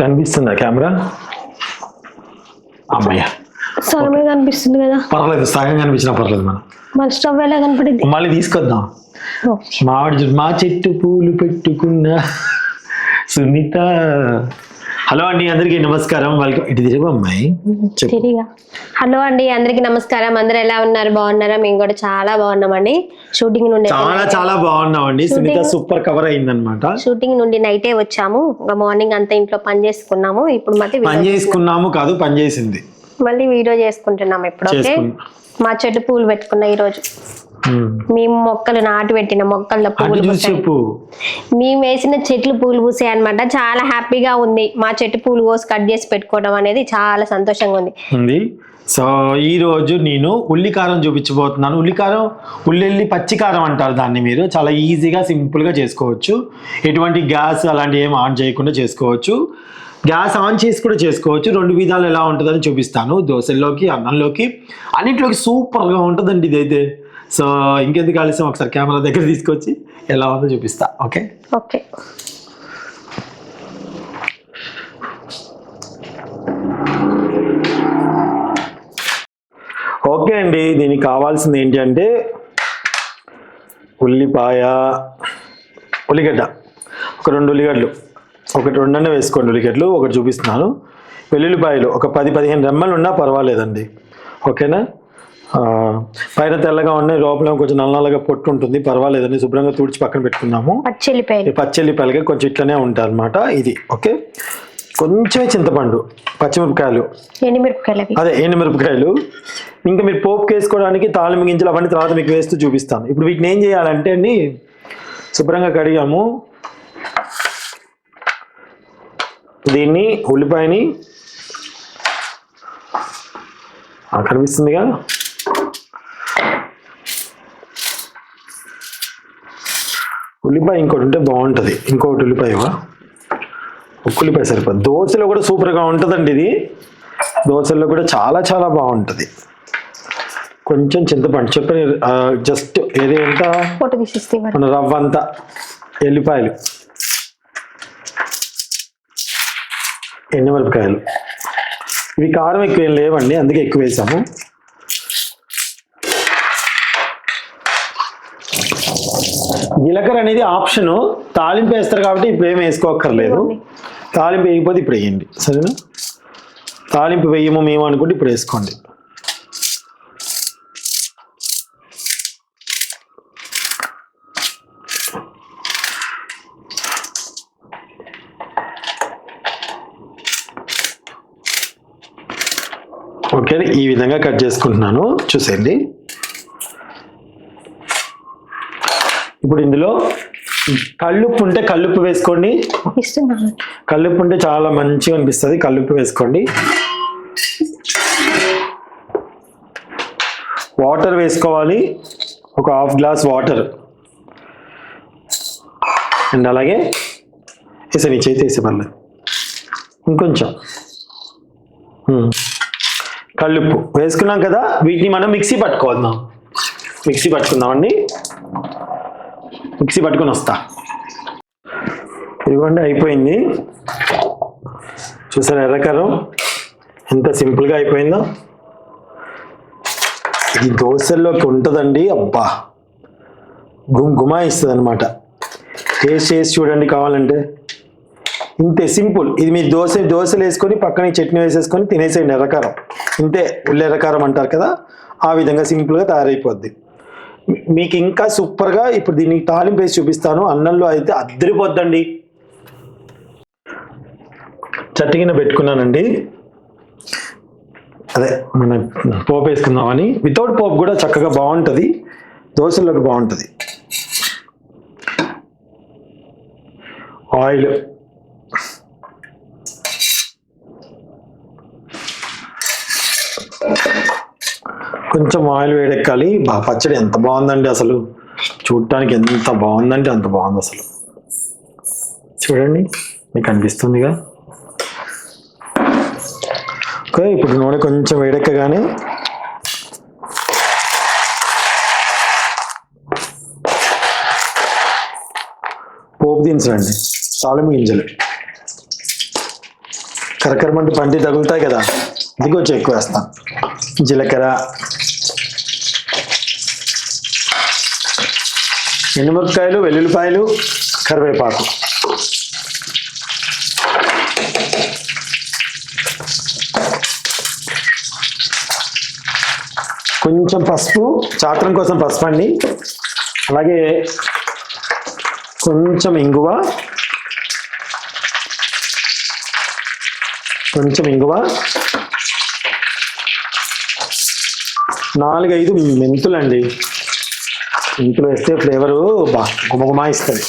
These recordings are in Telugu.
కనిపిస్తుందా కెమెరా? అమ్మయ్య. సగమే కనిపిస్తుంది కదా. పర్లేదు సగం కనిపించినా పర్లేదు మనం మన స్టవ్ ఎలా కనపడింది? మళ్ళీ తీసుకొద్దాం. మామిడి చెట్టు మా చెట్టు పూలు పెట్టుకున్న సునీత. హలో అండి అందరికీ నమస్కారం. వెల్కమ్. ఇటు తిరుగు అమ్మాయి. హలో అండి అందరికి నమస్కారం. అందరు ఎలా ఉన్నారు? బాగున్నారా? మేము కూడా చాలా బాగున్నామండి. షూటింగ్ నుండి చాలా చాలా బాగున్నామండి. సునీత సూపర్ కవర్ అయిందన్నమాట. షూటింగ్ నుండి నైటే వచ్చాము. మార్నింగ్ అంతా ఇంట్లో పని చేసుకున్నాము. ఇప్పుడు మళ్ళీ పని చేసుకున్నాము కాదు పని చేసింది. మళ్ళీ వీడియో చేసుకుంటున్నాము ఇప్పుడు మా చెట్టు పూలు పెట్టుకున్న ఈ రోజు. మేము మొక్కలు నాటు పెట్టిన పూసాయి. చెప్పు. మేము వేసిన చెట్లు పూలు పూసాయి అనమాట చాలా హ్యాపీగా ఉంది. మా చెట్టు పూలు కోసి కట్ చేసి పెట్టుకోవడం అనేది చాలా సంతోషంగా ఉంది. సో ఈ రోజు నేను ఉల్లికారం చూపించబోతున్నాను. ఉల్లికారం ఉల్లెల్లి పచ్చికారం అంటారు దాన్ని మీరు. చాలా ఈజీగా సింపుల్గా చేసుకోవచ్చు. ఎటువంటి గ్యాస్ అలాంటి ఏం ఆన్ చేయకుండా చేసుకోవచ్చు. గ్యాస్ ఆన్ చేసి కూడా చేసుకోవచ్చు. రెండు విధాలు ఎలా ఉంటుందని చూపిస్తాను. దోశల్లోకి అన్నంలోకి. అన్నింటిలోకి సూపర్గా ఉంటుందండి ఇదైతే సో ఇంకెందుకు ఆలస్యం? ఒకసారి కెమెరా దగ్గర తీసుకొచ్చి ఎలా ఉందో చూపిస్తా. ఓకే? ఓకే. ఓకే అండి దీనికి కావాల్సింది ఏంటి అంటే ఉల్లిపాయ ఉల్లిగడ్డ. ఒక రెండు ఉల్లిగడ్డలు. ఒకటి రెండన్న వేసుకోండి ఉల్లిగడ్డలు ఒకటి చూపిస్తున్నాను. వెల్లుల్లిపాయలు ఒక పది పదిహేను రెమ్మలు ఉన్నా పర్వాలేదండి. ఓకేనా? పైన తెల్లగా ఉన్నాయి లోపల కొంచెం నల్ల నల్లగా పొట్టు ఉంటుంది పర్వాలేదండి శుభ్రంగా తుడిచి పక్కన పెట్టుకున్నాము. పచ్చిల్లిపాయలు. పచ్చెల్లిపాయలుగా కొంచెం ఇట్లనే ఉంటాయి అనమాట ఇది ఓకే? కొంచెమే చింతపండు పచ్చిమిరపకాయలు. ఎండుమిరపకాయలు అదే ఎండుమిరపకాయలు. ఇంకా మీరు పోపుకి వేసుకోవడానికి తాళం గింజలు అవన్నీ తర్వాత మీకు వేస్తూ చూపిస్తాను. ఇప్పుడు వీటిని ఏం చేయాలంటే అండి శుభ్రంగా కడిగాము. దీన్ని ఉల్లిపాయని. కనిపిస్తుందిగా? ఉల్లిపాయ ఇంకోటి ఉంటే బాగుంటుంది. ఇంకొకటి ఉల్లిపాయవా? ఒక్క ఉల్లిపాయ సరిపోదు. దోశలో కూడా సూపర్గా ఉంటుందండి ఇది. దోశల్లో కూడా చాలా చాలా బాగుంటుంది. కొంచెం చింతపండు చెప్పని జస్ట్ ఏది ఎంత మన రవ్వ అంతా. ఎల్లిపాయలు. ఎండుమిరపకాయలు. ఇవి కారం ఎక్కువ ఏం లేవండి అందుకే ఎక్కువ వేసాము. జీలకర్ర అనేది ఆప్షను. తాలింపు వేస్తారు కాబట్టి ఇప్పుడు ఏం వేసుకోక్కర్లేదు. తాలింపు వేయకపోతే ఇప్పుడు వేయండి. సరేనా? తాలింపు వేయము మేము అనుకుంటే ఇప్పుడు వేసుకోండి. ఓకే ఈ విధంగా కట్ చేసుకుంటున్నాను. చూసేయండి. ఇప్పుడు ఇందులో కల్లుప్పు ఉంటే కల్లుప్పు వేసుకోండి. కల్లుప్పు ఉంటే చాలా మంచిగా అనిపిస్తుంది. కల్లుప్పు వేసుకోండి. వాటర్ వేసుకోవాలి. ఒక హాఫ్ గ్లాస్ వాటర్. అండ్ అలాగే వేసే నీ చేతి వేసే పర్లేదు. ఇంకొంచెం. కల్లుప్పు వేసుకున్నాం కదా వీటిని మనం మిక్సీ పట్టుకోవద్దాం. మిక్సీ పట్టుకుందామండి మిక్సీ పట్టుకొని వస్తా. ఇదిగోండి అయిపోయింది. చూసారు ఎర్రకారం ఎంత సింపుల్గా అయిపోయిందో. ఇది దోశల్లోకి ఉంటుందండి అబ్బా. గుమ్ గుమాయిస్తుంది అనమాట టేస్ట్ చేసి చూడండి కావాలంటే. ఇంతే సింపుల్. ఇది మీరు దోశ దోశలు వేసుకొని పక్కన చట్నీ వేసేసుకొని తినేసేయండి ఎర్రకారం ఇంతే ఉల్లి ఎర్రకారం అంటారు కదా ఆ విధంగా సింపుల్గా తయారైపోద్ది. మీకు ఇంకా సూపర్గా ఇప్పుడు దీనికి తాలింపు వేసి చూపిస్తాను. అన్నంలో అయితే అద్దరిపోద్దండి. చట్టిగిన పెట్టుకున్నానండి. అదే మన పోపు వేసుకుందామని. వితౌట్ పోపు కూడా చక్కగా బాగుంటుంది. దోశలోకి బాగుంటుంది. ఆయిల్. కొంచెం ఆయిల్ వేడెక్కాలి. బా పచ్చడి ఎంత బాగుందండి అసలు. చూడటానికి ఎంత బాగుందంటే అంత బాగుంది అసలు. చూడండి మీకు అనిపిస్తుందిగా? ఓకే ఇప్పుడు నూనె కొంచెం వేడెక్కగానే పోపు దించండి తాళం గింజలు. కరకరమంటే పంటి తగులుతాయి కదా ఇది కొంచెం ఎక్కువ వేస్తాను జీలకర్ర ఎండుమిరపకాయలు వెల్లుల్లిపాయలు కరివేపాకు. కొంచెం పసుపు చాత్రం కోసం పసుపు అండి అలాగే కొంచెం ఇంగువ. కొంచెం ఇంగువ. నాలుగైదు మెంతులండి. ఇంట్లో వేస్తే ఫ్లేవరు బా గుమగుమా ఇస్తుంది.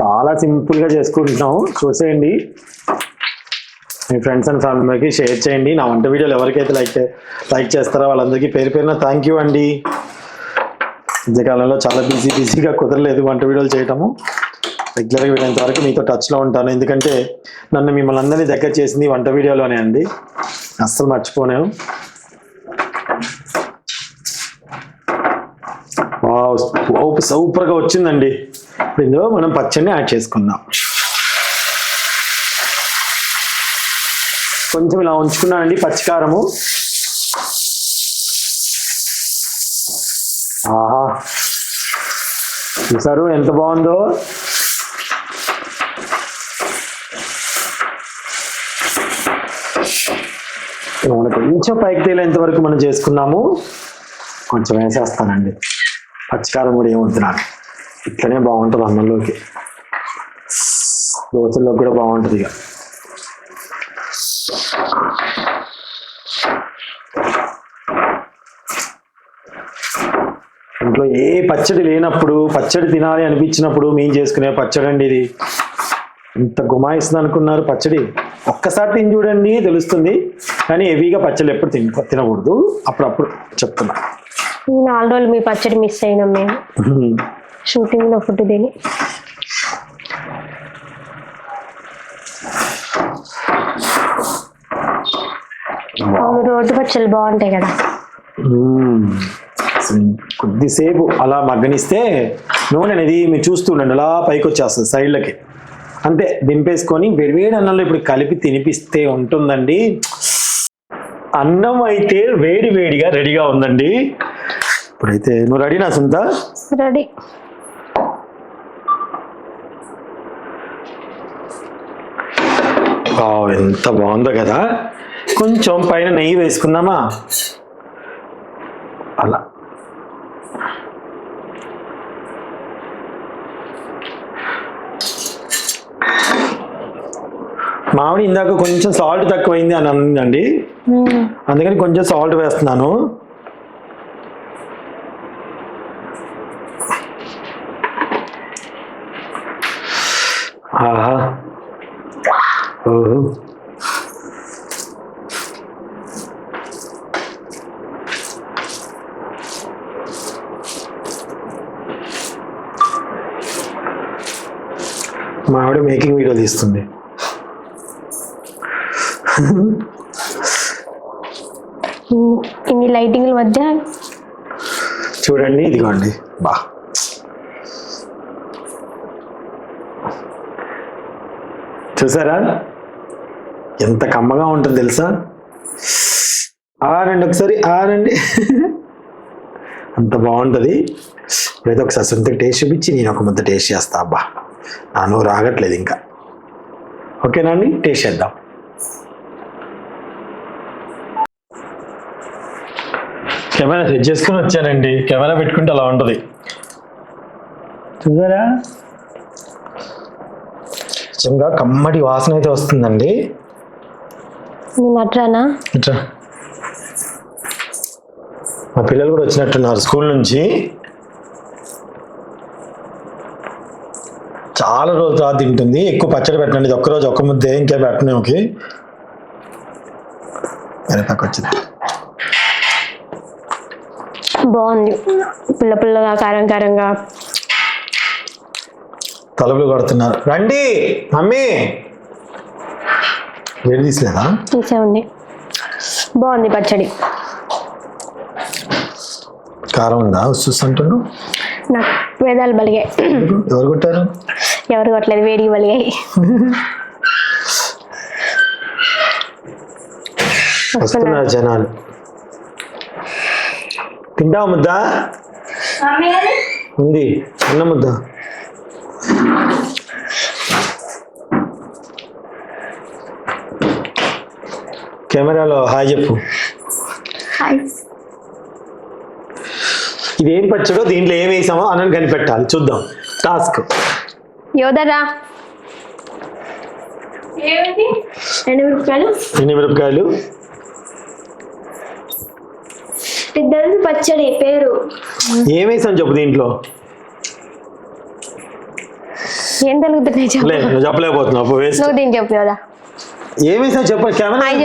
చాలా సింపుల్గా చేసుకుంటున్నాం చూసేయండి. మీ ఫ్రెండ్స్ అండ్ ఫ్యామిలీకి షేర్ చేయండి. నా వంట వీడియోలు ఎవరికైతే లైక్ లైక్ చేస్తారో వాళ్ళందరికీ పేరు పేరున థ్యాంక్ యూ అండి. మధ్యకాలంలో చాలా బిజీ బిజీగా కుదరలేదు వంట వీడియోలు చేయటము. రెగ్యులర్గా వీలైనంత వరకు మీతో టచ్లో ఉంటాను. ఎందుకంటే నన్ను మిమ్మల్ని అందరినీ దగ్గర చేసింది వంట వీడియోలోనే అండి. అస్సలు మర్చిపోలేను. సూపర్గా వచ్చిందండి. ఇప్పుడు ఇందులో మనం పచ్చడిని యాడ్ చేసుకుందాం. కొంచెం ఇలా ఉంచుకున్నానండి పచ్చికారము. ఆహా. చూసారు ఎంత బాగుందో? నూనె కొంచెం పైకి తేలేంత వరకు మనం చేసుకున్నాము. కొంచెం వేసేస్తానండి. పచ్చికారం కూడా ఏమొద్దు నాకు ఇట్లనే బాగుంటుంది అన్నంలోకి. దోశల్లోకి కూడా బాగుంటుంది ఇక. ఇంట్లో ఏ పచ్చడి లేనప్పుడు పచ్చడి తినాలి అనిపించినప్పుడు మేము చేసుకునే పచ్చడి అండి ఇది. ఇంత గుమాయిస్తుంది అనుకున్నారు పచ్చడి. ఒక్కసారి తిని చూడండి తెలుస్తుంది. కానీ హెవీగా పచ్చళ్ళు ఎప్పుడు తిన తినకూడదు. అప్పుడప్పుడు చెప్తున్నా. నాలుగు రోజులు మీ పచ్చడి మిస్ అయినాం మేము. షూటింగ్లో ఫుడ్ తిని. అవును రోడ్డు పచ్చళ్ళు బాగుంటాయి కదా. కొద్దిసేపు అలా మగ్గనిస్తే నూనె అనేది మీరు చూస్తూ ఉండండి అలా పైకి వచ్చేస్తుంది సైడ్లకి అంతే దింపేసుకొని వేడివేడి అన్నంలో ఇప్పుడు కలిపి తినిపిస్తే ఉంటుందండి. అన్నం అయితే వేడి వేడిగా రెడీగా ఉందండి. ఇప్పుడైతే నువ్వు రెడీ నా సుంత రెడీ. ఎంత బాగుందో కదా. కొంచెం పైన నెయ్యి వేసుకుందామా? అలా. మామిడి ఇందాక కొంచెం సాల్ట్ తక్కువైంది అని అందండి అందుకని కొంచెం సాల్ట్ వేస్తున్నాను. ఆహా. ఓహో. మా ఆవిడ మేకింగ్ వీడియో తీస్తుంది. ఇన్ని లైటింగ్ల మధ్య చూడండి ఇదిగోండి. బా. చూసారా? ఎంత కమ్మగా ఉంటుంది తెలుసా? ఆరండి ఒకసారి ఆరండి. అంత బాగుంటుంది. ఇప్పుడైతే ఒకసారి సొంతకి టేస్ట్ చూపించి నేను ఒక ముద్ద టేస్ట్ చేస్తా అబ్బా. నా నోరు రాగట్లేదు ఇంకా. ఓకేనా అండి? టేస్ట్ చేద్దాం. కెమెరా సెట్ చేసుకుని వచ్చానండి. కెమెరా పెట్టుకుంటే అలా ఉంటుంది. చూసారా? నిజంగా కమ్మటి వాసన అయితే వస్తుందండి. అట్రానా మా పిల్లలు కూడా వచ్చినట్టున్నారు స్కూల్ నుంచి. చాలా రోజుల తర్వాత తింటుంది. ఎక్కువ పచ్చడి పెట్టండి ఇది ఒక్కరోజు ఒక్క ముద్దే. ఇంకే పెట్టనే ఓకే? వచ్చింది బాగుంది. పుల్ల పుల్లగా కారం కారంగా. తలుపులు కొడుతున్నారు. రండి మమ్మీ. వేడి తీసలేదా తీసే ఉంది బాగుంది పచ్చడి. కారం ఉందా? అంటుండు నాకు వేదాలు బలిగే ఎవరు కొట్టారు? ఎవరు కొట్టలేదు వేడికి వలిగాయి వస్తున్నారు జనాలు. తింటావా ముద్ద? ఉంది. అన్న ముద్ద. కెమెరాలో హాయ్ చెప్పు. ఇదేం పచ్చడో దీంట్లో ఏం వేసామో అన్నని కనిపెట్టాలి. చూద్దాం. టాస్క్ ఎన్ని మిరపకాయలు? పెద్దది పచ్చడి పేరు. ఏం వేసాం చెప్పు దీంట్లో? ఏం తెలుగుతున్నాయి చెప్పలేకపోతున్నావు. నువ్వు దీన్ని చెప్పు యోధా ఏం వేసావు చెప్పు కెమెరా హాయ్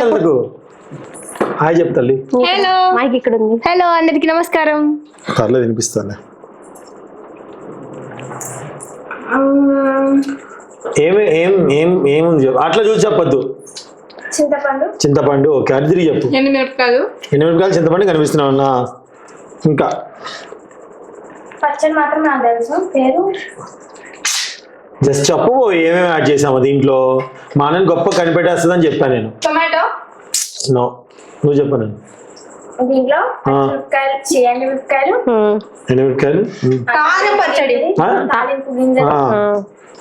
హాయ్ చెప్తాలి హలో. మైక్ ఇక్కడ ఉంది. హలో అందరికి నమస్కారం. పర్లేదు వినిపిస్తాను ఏమి ఏం ఏం ఏముంది చెప్పు? అట్లా చూసి చెప్పొద్దు. చింతపండు. చింతపండు ఓకే. అది తిరిగి చెప్పు. ఎన్ని మిరపకాయలు ఎన్ని మిరపకాయలు? చింతపండు కనిపిస్తున్నావు అన్న. ఇంకా. పచ్చడి మాత్రం నాకు తెలుసు. పేరు? జస్ట్ చెప్పు ఏమేమి యాడ్ చేసాము దీంట్లో? మా అన్నని గొప్ప కనిపెట్టేస్తుంది అని చెప్పాను నేను. టొమాటో? నో నువ్వు చెప్పు నేను దీంట్లో. మిరపకాయలు మిరపకాయలు. కారం పచ్చడి. ఆ? తాలింపు గింజలు.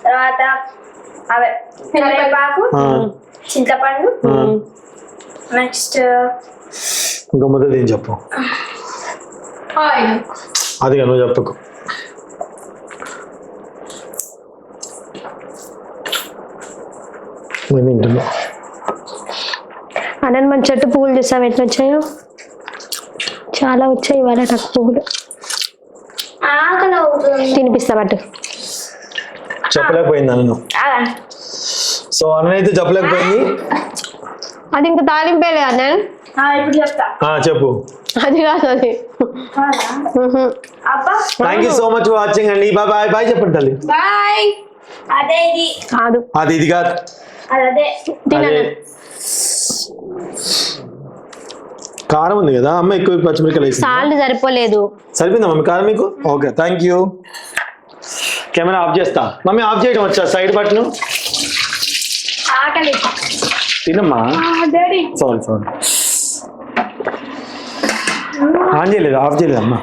తర్వాత అవే కరివేపాకు చింతపండు. నెక్స్ట్ ఇంకో చెప్పు. ఆయిల్. అదిగా నువ్వు చెప్పకు. నేను తింటున్నా అన్నన్ మన చెట్టు పువ్వులు చూసావు? ఎట్లా వచ్చాయో? చాలా వచ్చాయి ఇవాళ నాకు పువ్వులు. తినిపిస్తా చెప్పలేకపోయింది అన్న. సో అన్న అయితే చెప్పలేకపోయింది. అది ఇంకా తాలింపేలే ఆ, చెప్పు. అది కాదు అది. Thank you so much for watching అండి. బాయ్ బాయ్ బాయ్ చెప్పండి తల్లి. బాయ్ అదే ఇది. కాదు. అది ఇది కాదు. అది కారం ఉంది కదా అమ్మ ఎక్కువ పచ్చిమిరకాయలు వేసింది. సాల్ట్ సరిపోలేదు. సరిపోయిందా మమ్మీ కారం మీకు? Okay thank you. Camera off చేస్తా. మమ్మీ ఆఫ్ చేయడం వచ్చా? Side button? తినమ్మా. సారీ సారీ ఆన్ చేయలేదు ఆఫ్ చేయలేదు అమ్మా.